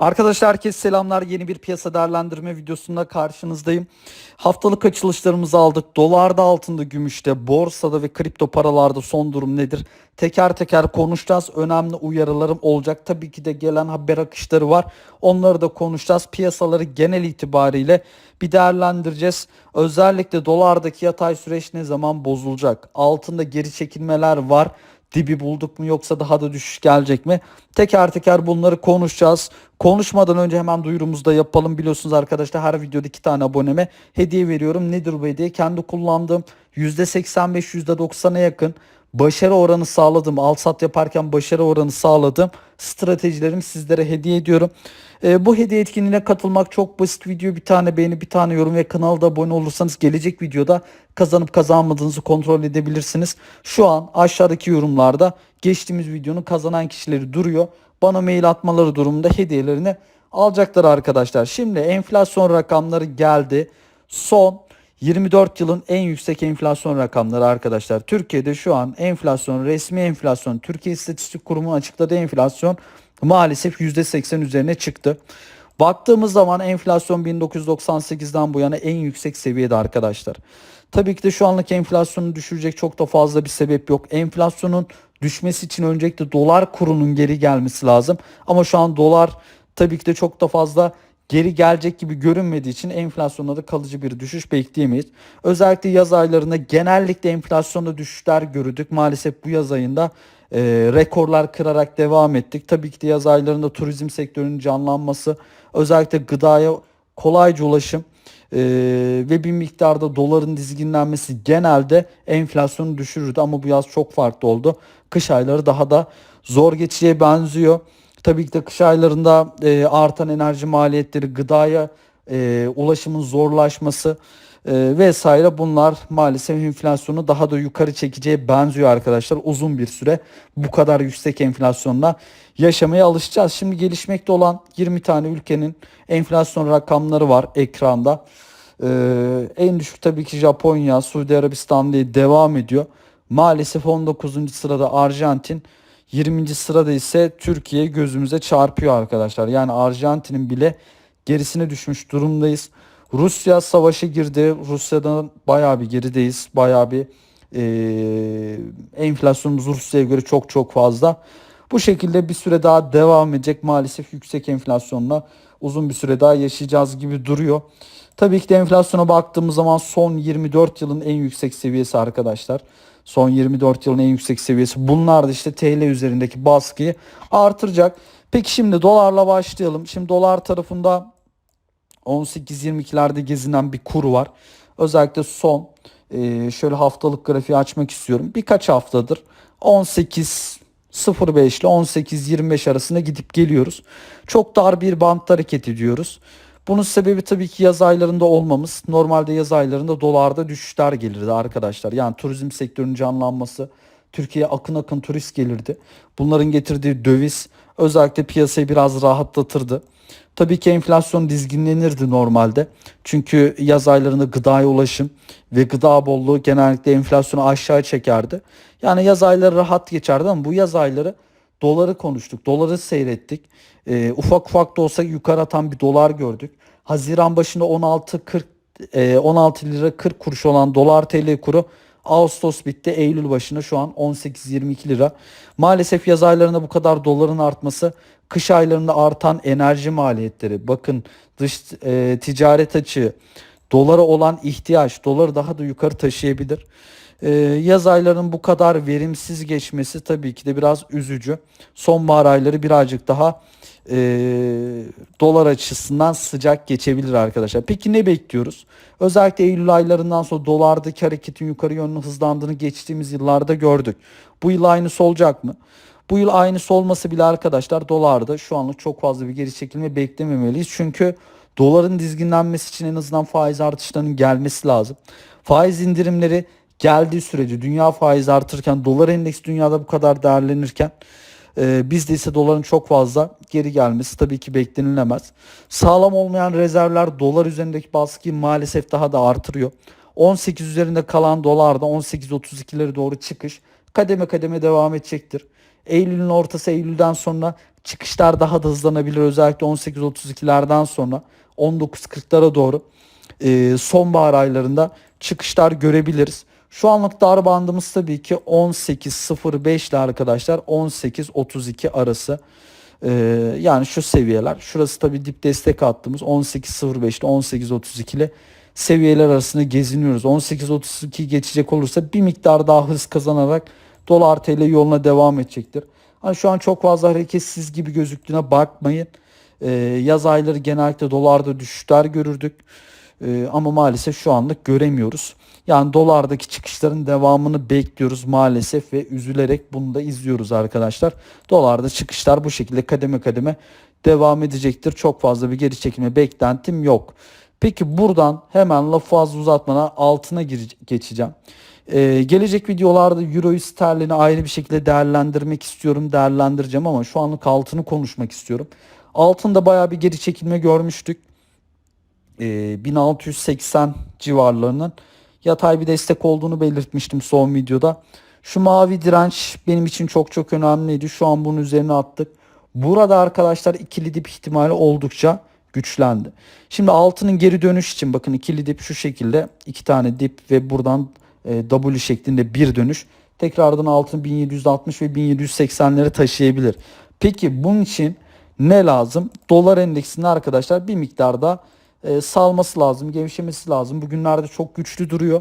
Arkadaşlar herkese selamlar. Yeni bir piyasa değerlendirme videosunda karşınızdayım. Haftalık açılışlarımızı aldık. Dolarda, altında, gümüşte, borsada ve kripto paralarda son durum nedir? Teker teker konuşacağız. Önemli uyarılarım olacak. Tabii ki de gelen haber akışları var. Onları da konuşacağız. Piyasaları genel itibariyle bir değerlendireceğiz. Özellikle dolardaki yatay süreç ne zaman bozulacak? Altında geri çekilmeler var dibi bulduk mu yoksa daha da düşüş gelecek mi? Teker teker bunları konuşacağız. Konuşmadan önce hemen duyurumuzu da yapalım. Biliyorsunuz arkadaşlar her videoda iki tane aboneme hediye veriyorum. Nedir bu hediye? Kendi kullandığım %85 %90'a yakın başarı oranı sağladım. Al sat yaparken başarı oranı sağladım. Stratejilerimi sizlere hediye ediyorum. Ee, bu hediye etkinliğine katılmak çok basit. Video bir tane beğeni, bir tane yorum ve kanalda abone olursanız gelecek videoda kazanıp kazanmadığınızı kontrol edebilirsiniz. Şu an aşağıdaki yorumlarda geçtiğimiz videonun kazanan kişileri duruyor. Bana mail atmaları durumunda hediyelerini alacaklar arkadaşlar. Şimdi enflasyon rakamları geldi. Son 24 yılın en yüksek enflasyon rakamları arkadaşlar. Türkiye'de şu an enflasyon, resmi enflasyon, Türkiye İstatistik Kurumu açıkladığı enflasyon maalesef %80 üzerine çıktı. Baktığımız zaman enflasyon 1998'den bu yana en yüksek seviyede arkadaşlar. Tabii ki de şu anlık enflasyonu düşürecek çok da fazla bir sebep yok. Enflasyonun düşmesi için öncelikle dolar kurunun geri gelmesi lazım. Ama şu an dolar tabii ki de çok da fazla geri gelecek gibi görünmediği için enflasyonda da kalıcı bir düşüş bekleyemeyiz. Özellikle yaz aylarında genellikle enflasyonda düşüşler gördük. Maalesef bu yaz ayında e, rekorlar kırarak devam ettik. Tabii ki de yaz aylarında turizm sektörünün canlanması, özellikle gıdaya kolayca ulaşım e, ve bir miktarda doların dizginlenmesi genelde enflasyonu düşürürdü ama bu yaz çok farklı oldu. Kış ayları daha da zor geçeceğe benziyor. Tabii ki de kış aylarında e, artan enerji maliyetleri, gıdaya e, ulaşımın zorlaşması e, vesaire bunlar maalesef enflasyonu daha da yukarı çekeceğe benziyor arkadaşlar. Uzun bir süre bu kadar yüksek enflasyonla yaşamaya alışacağız. Şimdi gelişmekte olan 20 tane ülkenin enflasyon rakamları var ekranda. Ee, en düşük tabii ki Japonya, Suudi Arabistan diye devam ediyor. Maalesef 19. sırada Arjantin, 20. sırada ise Türkiye gözümüze çarpıyor arkadaşlar. Yani Arjantin'in bile gerisine düşmüş durumdayız. Rusya savaşa girdi. Rusya'dan bayağı bir gerideyiz. Bayağı bir e, enflasyonumuz Rusya'ya göre çok çok fazla. Bu şekilde bir süre daha devam edecek. Maalesef yüksek enflasyonla uzun bir süre daha yaşayacağız gibi duruyor. Tabii ki de enflasyona baktığımız zaman son 24 yılın en yüksek seviyesi arkadaşlar. Son 24 yılın en yüksek seviyesi. Bunlar da işte TL üzerindeki baskıyı artıracak. Peki şimdi dolarla başlayalım. Şimdi dolar tarafında 18-22'lerde gezinen bir kur var. Özellikle son e, şöyle haftalık grafiği açmak istiyorum. Birkaç haftadır 18 05 ile 18-25 arasında gidip geliyoruz. Çok dar bir bantta hareket ediyoruz. Bunun sebebi tabii ki yaz aylarında olmamız. Normalde yaz aylarında dolarda düşüşler gelirdi arkadaşlar. Yani turizm sektörünün canlanması, Türkiye'ye akın akın turist gelirdi. Bunların getirdiği döviz özellikle piyasayı biraz rahatlatırdı. Tabii ki enflasyon dizginlenirdi normalde. Çünkü yaz aylarında gıdaya ulaşım ve gıda bolluğu genellikle enflasyonu aşağı çekerdi. Yani yaz ayları rahat geçerdi ama bu yaz ayları doları konuştuk. Doları seyrettik. E, ufak ufak da olsa yukarı atan bir dolar gördük. Haziran başında 16 40 e, 16 lira 40 kuruş olan dolar TL kuru Ağustos bitti. Eylül başında şu an 18-22 lira. Maalesef yaz aylarında bu kadar doların artması kış aylarında artan enerji maliyetleri bakın dış e, ticaret açığı dolara olan ihtiyaç doları daha da yukarı taşıyabilir. Ee, yaz aylarının bu kadar verimsiz geçmesi tabii ki de biraz üzücü. Sonbahar ayları birazcık daha e, dolar açısından sıcak geçebilir arkadaşlar. Peki ne bekliyoruz? Özellikle Eylül aylarından sonra dolardaki hareketin yukarı yönlü hızlandığını geçtiğimiz yıllarda gördük. Bu yıl aynısı olacak mı? Bu yıl aynısı olması bile arkadaşlar dolarda şu anlık çok fazla bir geri çekilme beklememeliyiz. Çünkü doların dizginlenmesi için en azından faiz artışlarının gelmesi lazım. Faiz indirimleri geldiği sürece dünya faizi artırken dolar endeks dünyada bu kadar değerlenirken e, bizde ise doların çok fazla geri gelmesi tabii ki beklenilemez. Sağlam olmayan rezervler dolar üzerindeki baskıyı maalesef daha da artırıyor. 18 üzerinde kalan dolarda 18.32'leri doğru çıkış kademe kademe devam edecektir. Eylül'ün ortası Eylül'den sonra çıkışlar daha da hızlanabilir. Özellikle 18.32'lerden sonra 19.40'lara doğru e, sonbahar aylarında çıkışlar görebiliriz. Şu anlık dar bandımız tabii ki 18.05 ile arkadaşlar 18.32 arası. Ee, yani şu seviyeler. Şurası tabii dip destek attığımız 18.05 ile 18.32 ile seviyeler arasında geziniyoruz. 18.32 geçecek olursa bir miktar daha hız kazanarak dolar TL yoluna devam edecektir. Hani şu an çok fazla hareketsiz gibi gözüktüğüne bakmayın. Ee, yaz ayları genellikle dolarda düşüşler görürdük. Ee, ama maalesef şu anlık göremiyoruz. Yani dolardaki çıkışların devamını bekliyoruz maalesef ve üzülerek bunu da izliyoruz arkadaşlar. Dolarda çıkışlar bu şekilde kademe kademe devam edecektir. Çok fazla bir geri çekilme beklentim yok. Peki buradan hemen lafı fazla uzatmadan altına geçeceğim. Ee, gelecek videolarda Euro'yu sterlini ayrı bir şekilde değerlendirmek istiyorum. Değerlendireceğim ama şu anlık altını konuşmak istiyorum. Altında bayağı bir geri çekilme görmüştük. Ee, 1680 civarlarının yatay bir destek olduğunu belirtmiştim son videoda. Şu mavi direnç benim için çok çok önemliydi. Şu an bunun üzerine attık. Burada arkadaşlar ikili dip ihtimali oldukça güçlendi. Şimdi altının geri dönüş için bakın ikili dip şu şekilde iki tane dip ve buradan e, W şeklinde bir dönüş. Tekrardan altın 1760 ve 1780'leri taşıyabilir. Peki bunun için ne lazım? Dolar endeksinde arkadaşlar bir miktarda e, salması lazım, gevşemesi lazım. Bugünlerde çok güçlü duruyor.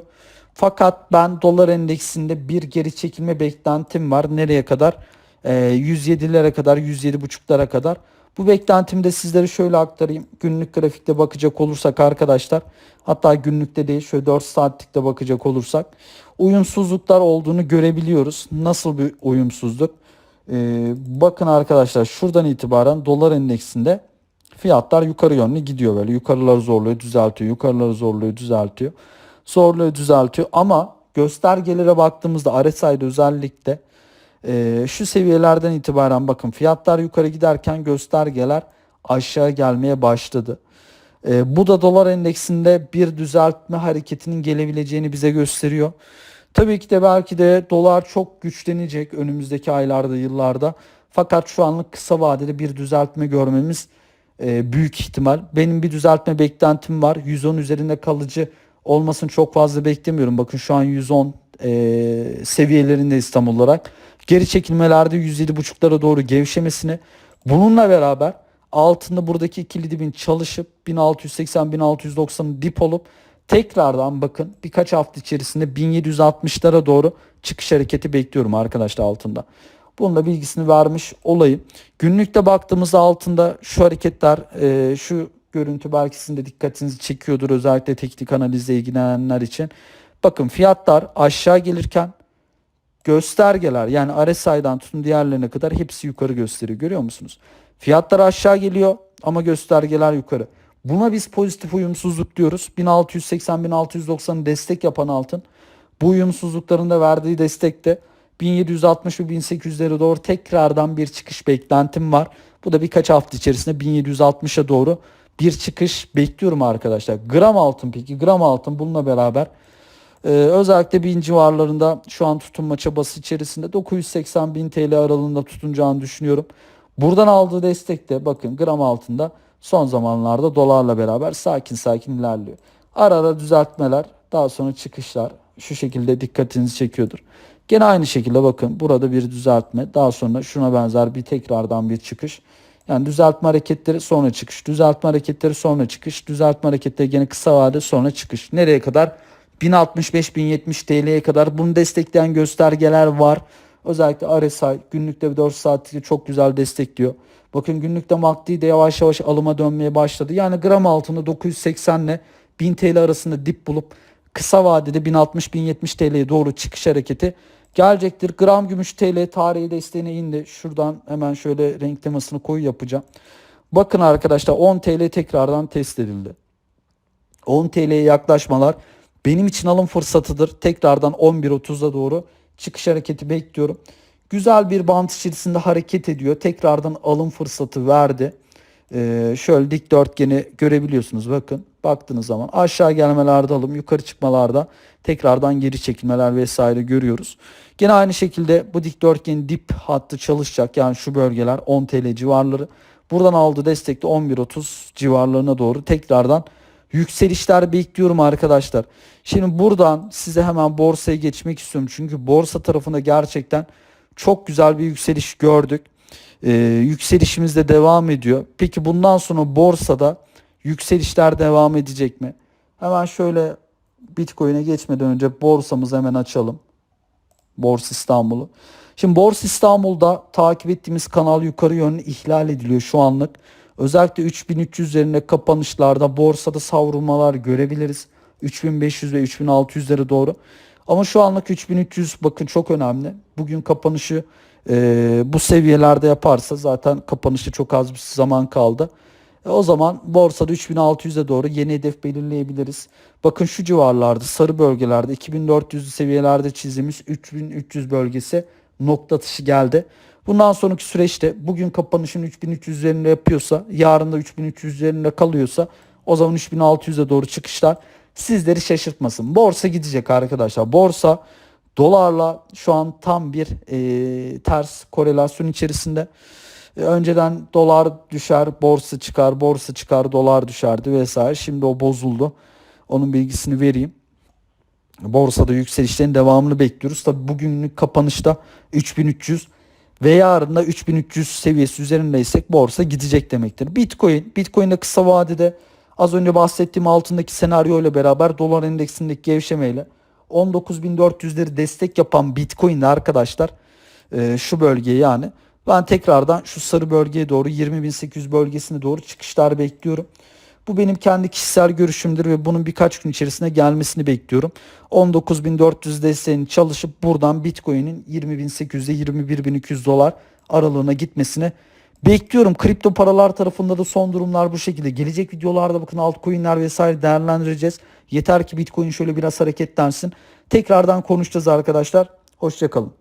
Fakat ben dolar endeksinde bir geri çekilme beklentim var. Nereye kadar? E, 107'lere kadar, 107.5'lara kadar. Bu beklentimi de sizlere şöyle aktarayım. Günlük grafikte bakacak olursak arkadaşlar, hatta günlükte değil şöyle 4 saatlikte bakacak olursak uyumsuzluklar olduğunu görebiliyoruz. Nasıl bir uyumsuzluk? Ee, bakın arkadaşlar şuradan itibaren dolar endeksinde fiyatlar yukarı yönlü gidiyor böyle. Yukarıları zorluyor, düzeltiyor. Yukarıları zorluyor, düzeltiyor. Zorluyor, düzeltiyor. Ama göstergelere baktığımızda RSI'de özellikle e, şu seviyelerden itibaren bakın fiyatlar yukarı giderken göstergeler aşağı gelmeye başladı. E, bu da dolar endeksinde bir düzeltme hareketinin gelebileceğini bize gösteriyor. Tabii ki de belki de dolar çok güçlenecek önümüzdeki aylarda, yıllarda. Fakat şu anlık kısa vadede bir düzeltme görmemiz e, büyük ihtimal. Benim bir düzeltme beklentim var. 110 üzerinde kalıcı olmasını çok fazla beklemiyorum. Bakın şu an 110 e, seviyelerindeyiz tam olarak. Geri çekilmelerde 107.5'lara doğru gevşemesini bununla beraber altında buradaki ikili dibin çalışıp 1680-1690'ın dip olup tekrardan bakın birkaç hafta içerisinde 1760'lara doğru çıkış hareketi bekliyorum arkadaşlar altında. Bunun da bilgisini vermiş olayım. Günlükte baktığımızda altında şu hareketler, e, şu görüntü belki sizin de dikkatinizi çekiyordur özellikle teknik analizle ilgilenenler için. Bakın fiyatlar aşağı gelirken göstergeler yani RSI'dan tutun diğerlerine kadar hepsi yukarı gösteriyor. Görüyor musunuz? Fiyatlar aşağı geliyor ama göstergeler yukarı. Buna biz pozitif uyumsuzluk diyoruz. 1680-1690 destek yapan altın. Bu uyumsuzlukların da verdiği destekte 1760 ve 1800'lere doğru tekrardan bir çıkış beklentim var. Bu da birkaç hafta içerisinde 1760'a doğru bir çıkış bekliyorum arkadaşlar. Gram altın peki gram altın bununla beraber ee, özellikle bin civarlarında şu an tutunma çabası içerisinde 980 bin TL aralığında tutunacağını düşünüyorum. Buradan aldığı destek de bakın gram altında son zamanlarda dolarla beraber sakin sakin ilerliyor. Ara ara düzeltmeler daha sonra çıkışlar şu şekilde dikkatinizi çekiyordur. Gene aynı şekilde bakın burada bir düzeltme daha sonra şuna benzer bir tekrardan bir çıkış. Yani düzeltme hareketleri sonra çıkış, düzeltme hareketleri sonra çıkış, düzeltme hareketleri gene kısa vade sonra çıkış. Nereye kadar? 1065-1070 TL'ye kadar bunu destekleyen göstergeler var. Özellikle RSI günlükte 4 saatlikte çok güzel destekliyor. Bakın günlükte MACD de yavaş yavaş alıma dönmeye başladı. Yani gram altında 980 ile 1000 TL arasında dip bulup kısa vadede 1060-1070 TL'ye doğru çıkış hareketi gelecektir. Gram gümüş TL tarihi desteğine indi. Şuradan hemen şöyle renk temasını koyu yapacağım. Bakın arkadaşlar 10 TL tekrardan test edildi. 10 TL'ye yaklaşmalar benim için alım fırsatıdır. Tekrardan 11.30'a doğru çıkış hareketi bekliyorum. Güzel bir bant içerisinde hareket ediyor. Tekrardan alım fırsatı verdi. Ee, şöyle dikdörtgeni görebiliyorsunuz bakın. Baktığınız zaman aşağı gelmelerde alım, yukarı çıkmalarda tekrardan geri çekilmeler vesaire görüyoruz. Gene aynı şekilde bu dikdörtgenin dip hattı çalışacak. Yani şu bölgeler 10 TL civarları. Buradan aldığı destekte 11.30 civarlarına doğru tekrardan yükselişler bekliyorum arkadaşlar. Şimdi buradan size hemen borsaya geçmek istiyorum. Çünkü borsa tarafında gerçekten çok güzel bir yükseliş gördük. Ee, yükselişimiz de devam ediyor. Peki bundan sonra borsada yükselişler devam edecek mi? Hemen şöyle Bitcoin'e geçmeden önce borsamızı hemen açalım. Borsa İstanbul'u. Şimdi Borsa İstanbul'da takip ettiğimiz kanal yukarı yönlü ihlal ediliyor şu anlık. Özellikle 3300 üzerinde kapanışlarda borsada savrulmalar görebiliriz. 3500 ve 3600'lere doğru. Ama şu anlık 3300 bakın çok önemli. Bugün kapanışı e, bu seviyelerde yaparsa zaten kapanışı çok az bir zaman kaldı. E, o zaman borsada 3600'e doğru yeni hedef belirleyebiliriz. Bakın şu civarlarda sarı bölgelerde 2400 seviyelerde çizdiğimiz 3300 bölgesi nokta atışı geldi. Bundan sonraki süreçte bugün kapanışın 3300 üzerinde yapıyorsa yarın da 3300 üzerinde kalıyorsa o zaman 3600'e doğru çıkışlar sizleri şaşırtmasın. Borsa gidecek arkadaşlar. Borsa dolarla şu an tam bir e, ters korelasyon içerisinde. E, önceden dolar düşer, borsa çıkar, borsa çıkar, dolar düşerdi vesaire. Şimdi o bozuldu. Onun bilgisini vereyim. Borsada yükselişlerin devamını bekliyoruz. Tabi bugünlük kapanışta 3300 ve yarın da 3300 seviyesi üzerindeysek borsa gidecek demektir. Bitcoin, Bitcoin'de kısa vadede az önce bahsettiğim altındaki senaryo ile beraber dolar endeksindeki gevşemeyle 19.400'leri destek yapan Bitcoin'de arkadaşlar e, şu bölgeye yani ben tekrardan şu sarı bölgeye doğru 20.800 bölgesine doğru çıkışlar bekliyorum. Bu benim kendi kişisel görüşümdür ve bunun birkaç gün içerisinde gelmesini bekliyorum. 19.400 desteğini çalışıp buradan Bitcoin'in 20.800'e 21.200 dolar aralığına gitmesini bekliyorum. Kripto paralar tarafında da son durumlar bu şekilde. Gelecek videolarda bakın altcoin'ler vesaire değerlendireceğiz. Yeter ki Bitcoin şöyle biraz hareketlensin. Tekrardan konuşacağız arkadaşlar. Hoşçakalın.